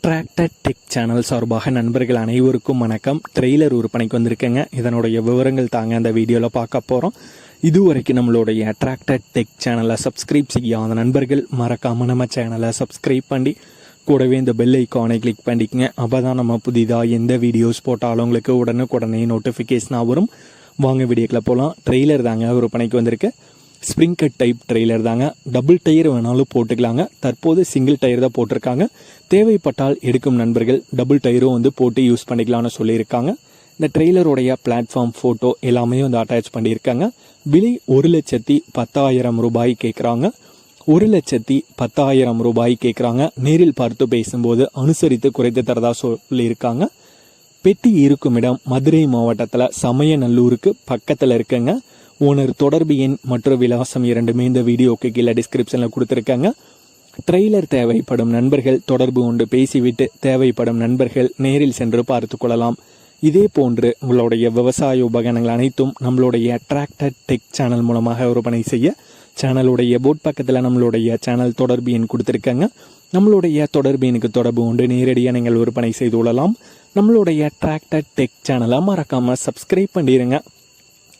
Attracted tech channel சார்பாக நண்பர்கள் அனைவருக்கும் வணக்கம். ட்ரெய்லர் விற்பனைக்கு வந்திருக்கேங்க. இதனுடைய விவரங்கள் தாங்க அந்த வீடியோவில் பார்க்க போகிறோம் இதுவரைக்கும் நம்மளுடைய அட்ராக்டட் டெக் சேனலை சப்ஸ்கிரைப் செய்யாத நண்பர்கள் மறக்காமல் நம்ம சேனலை சப்ஸ்கிரைப் பண்ணி கூடவே இந்த பெல் ஐக்கானை கிளிக் பண்ணிக்கங்க. அப்போ தான் நம்ம புதிதாக எந்த வீடியோஸ் போட்டாலும் உங்களுக்கு உடனுக்குடனே நோட்டிஃபிகேஷனாக வரும். வாங்க வீடியோக்கில் போகலாம் ட்ரெய்லர் தாங்க விற்பனைக்கு வந்திருக்கு. ஸ்ப்ரிங் கட் டைப் ட்ரெய்லர் தாங்க. டபுள் டயர் வேணாலும் போட்டுக்கலாங்க. தற்போது சிங்கிள் டயர் தான் போட்டிருக்காங்க. தேவைப்பட்டால் எடுக்கும் நண்பர்கள் டபுள் டயரும் வந்து போட்டு யூஸ் பண்ணிக்கலாம்னு சொல்லியிருக்காங்க. இந்த ட்ரெய்லருடைய பிளாட்ஃபார்ம் ஃபோட்டோ எல்லாமே வந்து அட்டாச் பண்ணியிருக்காங்க. விலை ஒரு லட்சத்தி பத்தாயிரம் ரூபாய் கேட்குறாங்க ஒரு லட்சத்தி பத்தாயிரம் ரூபாய் கேட்குறாங்க நேரில் பார்த்து பேசும்போது அனுசரித்து குறைத்து தரதா சொல்லியிருக்காங்க. பெட்டி இருக்கும் இடம் மதுரை மாவட்டத்தில் சமயநல்லூருக்கு பக்கத்தில் இருக்குங்க. ஓனர் தொடர்பு எண் மற்றும் விலாசம் இரண்டுமே இந்த வீடியோக்கு கீழே டிஸ்கிரிப்ஷனில் கொடுத்துருக்காங்க. ட்ரெய்லர் தேவைப்படும் நண்பர்கள் தொடர்பு கொண்டு பேசிவிட்டு தேவைப்படும் நண்பர்கள் நேரில் சென்று பார்த்து கொள்ளலாம். இதே போன்று உங்களுடைய விவசாய உபகரணங்கள் அனைத்தும் நம்மளுடைய அட்ராக்டட் டெக் சேனல் மூலமாக விற்பனை செய்ய சேனலுடைய போட் பக்கத்தில் நம்மளுடைய சேனல் தொடர்பு எண் கொடுத்துருக்காங்க. நம்மளுடைய தொடர்பு எண்ணுக்கு தொடர்பு கொண்டு நேரடியாக நீங்கள் விற்பனை செய்து கொள்ளலாம். நம்மளுடைய அட்ராக்டட் டெக் சேனலை மறக்காமல் சப்ஸ்கிரைப் பண்ணிடுங்க